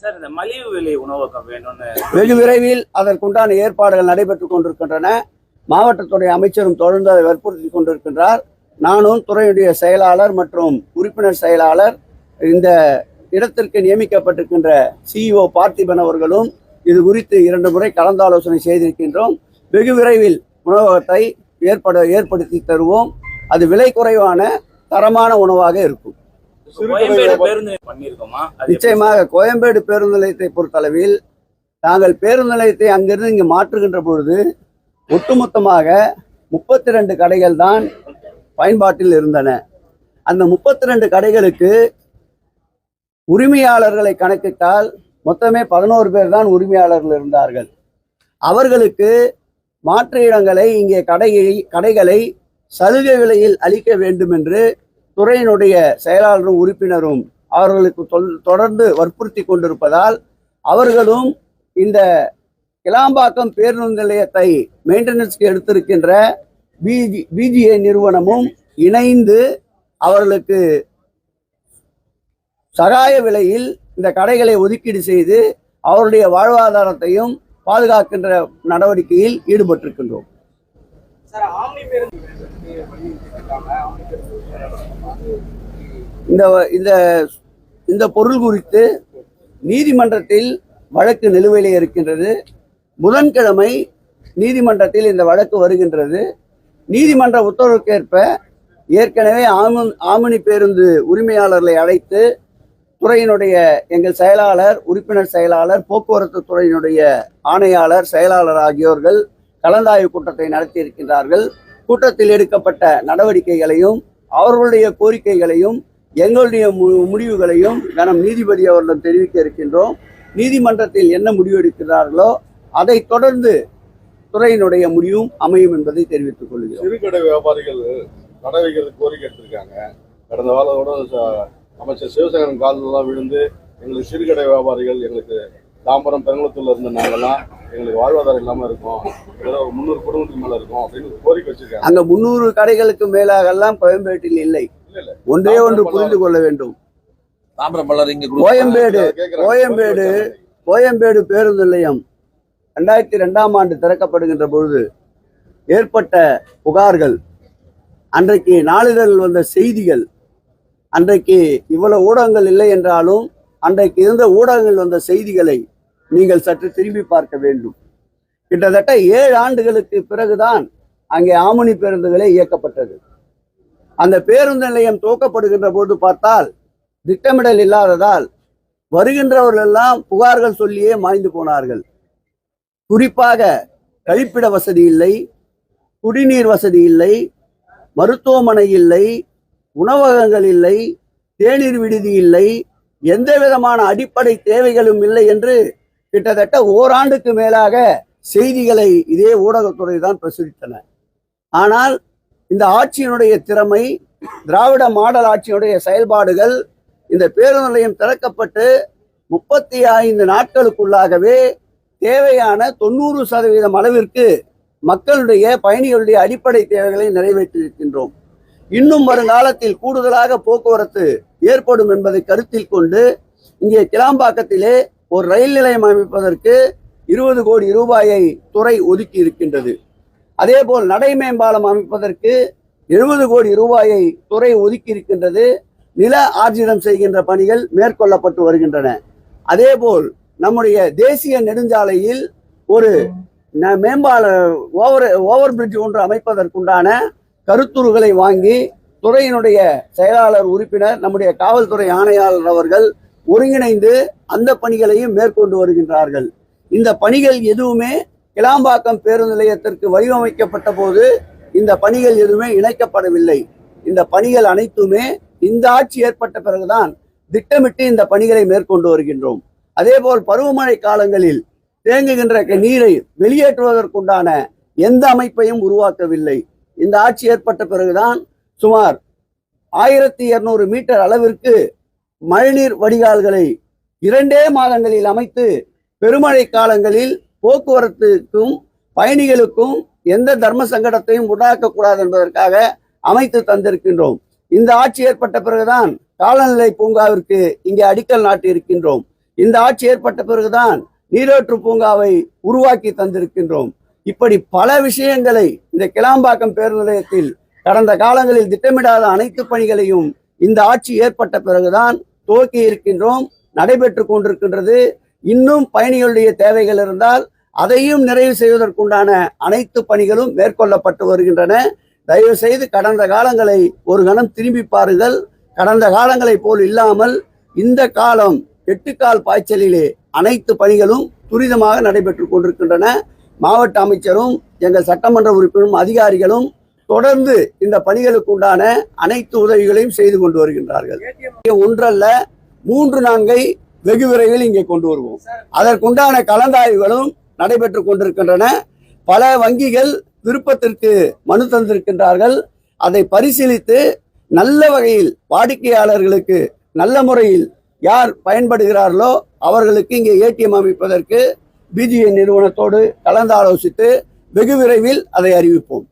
Sir இந்த மலிவு விலை உணவகம் வேணும்னு வெகு விரைவில் அதற்குண்டான ஏற்பாடுகள் நடைபெற்றுக் கொண்டிருக்கின்றன. மாவட்டத்துறை அமைச்சரும் தொடர்ந்து அதை வற்புறுத்தி கொண்டிருக்கின்றார். நானும் துறையுடைய செயலாளர் மற்றும் உறுப்பினர் செயலாளர் இந்த இடத்திற்கு நியமிக்கப்பட்டிருக்கின்ற சிஇஓ பார்த்திபன் அவர்களும் இது குறித்து இரண்டு முறை கலந்தாலோசனை செய்திருக்கின்றோம். வெகு விரைவில் உணவகத்தை ஏற்பட ஏற்படுத்தி தருவோம். அது விலை குறைவான தரமான உணவாக இருக்கும். நிச்சயமாக கோயம்பேடு பேருந்து நிலையத்தை பொறுத்தளவில் நாங்கள் பேருந்து நிலையத்தை அங்கிருந்து இங்கு மாற்றுகின்ற பொழுது ஒட்டுமொத்தமாக முப்பத்தி ரெண்டு கடைகள் தான் பயன்பாட்டில் இருந்தன. அந்த முப்பத்தி ரெண்டு கடைகளுக்கு உரிமையாளர்களை கணக்கிட்டால் மொத்தமே பதினோரு பேர் தான் உரிமையாளர்கள் இருந்தார்கள். அவர்களுக்கு மாற்று இடங்களை இங்கே கடையை கடைகளை சலுகை விலையில் அளிக்க வேண்டும் என்று துறையினுடைய செயலாளரும் உறுப்பினரும் அவர்களுக்கு தொடர்ந்து வற்புறுத்தி கொண்டிருப்பதால் அவர்களும் இந்த கிளாம்பாக்கம் பேருந்து நிலையத்தை மெயின்டெனன்ஸ்க்கு எடுத்திருக்கின்ற பிஜி பிஜிஏ நிறுவனமும் இணைந்து அவர்களுக்கு சகாய விலையில் இந்த கடைகளை ஒதுக்கீடு செய்து அவருடைய வாழ்வாதாரத்தையும் பாதுகாக்கின்ற நடவடிக்கையில் ஈடுபட்டிருக்கின்றோம். இந்த இந்த இந்த பொருள் குறித்து நீதிமன்றத்தில் வழக்கு நிலுவையில் இருக்கின்றது. புதன்கிழமை நீதிமன்றத்தில் இந்த வழக்கு வருகின்றது. நீதிமன்ற உத்தரவுக்கேற்ப ஏற்கனவே ஆமன் ஆமணி பேருந்து உரிமையாளர்களை அழைத்து துறையினுடைய எங்கள் செயலாளர் உறுப்பினர் செயலாளர் போக்குவரத்து துறையினுடைய ஆணையாளர் செயலாளர் ஆகியோர்கள் கலந்தாய்வு கூட்டத்தை நடத்தியிருக்கின்றார்கள். கூட்டத்தில் எடுக்கப்பட்ட நடவடிக்கைகளையும் அவர்களுடைய கோரிக்கைகளையும் எங்களுடைய மு- முடிவுகளையும் கனம் நீதிபதி அவர்களிடம் தெரிவிக்க இருக்கின்றோம். நீதிமன்றத்தில் என்ன முடிவு எடுக்கிறார்களோ அதை தொடர்ந்து துறையினுடைய முடிவும் அமையும் என்பதை தெரிவித்துக் கொள்கிறோம். சிறுகடை வியாபாரிகள் கடை கோரிக்கை எடுத்திருக்காங்க. கடந்த வாரத்தோட அமைச்சர் சிவசேகரன் காலெல்லாம் விழுந்து எங்களுக்கு சிறுகடை வியாபாரிகள் எங்களுக்கு தாம்பரம் பெருங்குளத்தூர்ல இருந்த நாங்கெல்லாம் எங்களுக்கு வாழ்வாதாரம் இல்லாம இருக்கும் ஏதோ ஒரு முந்நூறு குடும்பத்துக்கு மேல இருக்கும் அப்படின்னு கோரிக்கை வச்சிருக்காங்க அங்க முன்னூறு கடைகளுக்கு மேலாக எல்லாம் கோயம்பேட்டில் இல்லை. ஒன்றே ஒன்று புரிந்து கொள்ள வேண்டும் கோயம்பேடு. கோயம்பேடு. கோயம்பேடு பேருந்து நிலையம் ரெண்டாயிரத்தி ரெண்டாம் ஆண்டு திறக்கப்படுகின்ற பொழுது ஏற்பட்ட புகார்கள் அன்றைக்கு நாளிதழில் வந்த செய்திகள் அன்றைக்கு இவ்வளவு ஊடகங்கள் இல்லை என்றாலும் அன்றைக்கு இருந்த ஊடகங்கள் வந்த செய்திகளை நீங்கள் சற்று திரும்பி பார்க்க வேண்டும். கிட்டத்தட்ட ஏழு ஆண்டுகளுக்கு பிறகுதான் அங்கே ஆமணி பேருந்துகளே இயக்கப்பட்டது. அந்த பேருந்து நிலையம் துவக்கப்படுகின்ற போது பார்த்தால் திட்டமிடல் இல்லாததால் வருகின்றவர்கள் எல்லாம் புகார்கள் சொல்லியே மாய்ந்து போனார்கள். குறிப்பாக கழிப்பிட வசதி இல்லை குடிநீர் வசதி இல்லை மருத்துவமனை இல்லை உணவகங்கள் இல்லை தேநீர் விடுதி இல்லை எந்த விதமான அடிப்படை தேவைகளும் இல்லை என்று கிட்டத்தட்ட ஓராண்டுக்கு மேலாக செய்திகளை இதே ஊடகத்துறை தான் பிரசுரித்தன. ஆனால் இந்த ஆட்சியினுடைய திறமை திராவிட மாடல் ஆட்சியினுடைய செயல்பாடுகள் இந்த பேருந்து நிலையம் திறக்கப்பட்டு முப்பத்தி ஐந்து நாட்களுக்குள்ளாகவே தேவையான தொண்ணூறு சதவீதம் அளவிற்கு மக்களுடைய பயணிகளுடைய அடிப்படை தேவைகளை நிறைவேற்றியிருக்கின்றோம். இன்னும் வருங்காலத்தில் கூடுதலாக போக்குவரத்து ஏற்படும் என்பதை கருத்தில் கொண்டு இங்கே கிளாம்பாக்கத்திலே ஒரு ரயில் நிலையம் அமைப்பதற்கு இருபது கோடி ரூபாயை துறை ஒதுக்கி இருக்கின்றது. அதேபோல் நடை மேம்பாலம் அமைப்பதற்கு எழுபது கோடி ரூபாயை துறை ஒதுக்கி இருக்கின்றது. நில ஆர்ஜிதம் செய்கின்ற பணிகள் மேற்கொள்ளப்பட்டு வருகின்றன. அதேபோல் நம்முடைய தேசிய நெடுஞ்சாலையில் ஒரு ந- மேம்பால ஓவர் ஓவர் பிரிட்ஜ் ஒன்று அமைப்பதற்குண்டான கருத்துருகளை வாங்கி துறையினுடைய செயலாளர் உறுப்பினர் நம்முடைய காவல்துறை ஆணையாளர் அவர்கள் ஒருங்கிணைந்து அந்த பணிகளையும் மேற்கொண்டு வருகின்றார்கள். இந்த பணிகள் எதுவுமே கிளாம்பாக்கம் பேருந்து நிலையத்திற்கு வடிவமைக்கப்பட்ட போது இந்த பணிகள் எதுவுமே இணைக்கப்படவில்லை. இந்த பணிகள் அனைத்துமே இந்த ஆட்சி ஏற்பட்ட பிறகுதான் திட்டமிட்டு இந்த பணிகளை மேற்கொண்டு வருகின்றோம். அதேபோல் பருவமழை காலங்களில் தேங்குகின்ற க- நீரை வெளியேற்றுவதற்குண்டான எந்த அமைப்பையும் உருவாக்கவில்லை. இந்த ஆட்சி ஏற்பட்ட பிறகுதான் சுமார் ஆயிரத்தி இருநூறு மீட்டர் அளவிற்கு மழைநீர் வடிகால்களை இரண்டே மாதங்களில் அமைத்து பெருமழை காலங்களில் போக்குவரத்துக்கும் பயணிகளுக்கும் எந்த தர்ம சங்கடத்தையும் உண்டாக்கக்கூடாது என்பதற்காக அமைத்து தந்திருக்கின்றோம். இந்த ஆட்சி ஏற்பட்ட பிறகுதான் காலநிலை பூங்காவிற்கு இங்கே அடிக்கல் நாட்டி இருக்கின்றோம் இந்த ஆட்சி ஏற்பட்ட பிறகுதான் நீரோற்று பூங்காவை உருவாக்கி தந்திருக்கின்றோம். இப்படி பல விஷயங்களை இந்த கிளாம்பாக்கம் பேருந்து நிலையத்தில் கடந்த காலங்களில் திட்டமிடாத அனைத்து பணிகளையும் இந்த ஆட்சி ஏற்பட்ட பிறகுதான் துவக்கி இருக்கின்றோம் நடைபெற்று கொண்டிருக்கின்றது. இன்னும் பயணிகளுடைய தேவைகள் இருந்தால் அதையும் நிறைவு செய்வதற்குண்டான அனைத்து பணிகளும் மேற்கொள்ளப்பட்டு வருகின்றன. தயவு செய்து கடந்த காலங்களை ஒரு கணம் திரும்பி பாருங்கள். கடந்த காலங்களை போல் இல்லாமல் இந்த காலம் எட்டுக்கால் பாய்ச்சலிலே அனைத்து பணிகளும் துரிதமாக நடைபெற்று கொண்டிருக்கின்றன. மாவட்ட அமைச்சரும் எங்கள் சட்டமன்ற உறுப்பினரும் அதிகாரிகளும் தொடர்ந்து இந்த பணிகளுக்கு உண்டான அனைத்து உதவிகளையும் செய்து கொண்டு வருகின்றார்கள். ஒன்றல்ல மூன்று நான்கை வெகு விரைவில் இங்கே கொண்டு வருவோம். அதற்குண்டான கலந்தாய்வுகளும் நடைபெற்று கொண்டிருக்கின்றன. பல வங்கிகள் விருப்பத்திற்கு மனு தந்திருக்கின்றார்கள். அதை பரிசீலித்து நல்ல வகையில் வாடிக்கையாளர்களுக்கு நல்ல முறையில் யார் பயன்படுகிறார்களோ அவர்களுக்கு இங்கே ஏடிஎம் அமைப்பதற்கு பிஜிஐ நிறுவனத்தோடு கலந்தாலோசித்து வெகு விரைவில் அதை அறிவிப்போம்.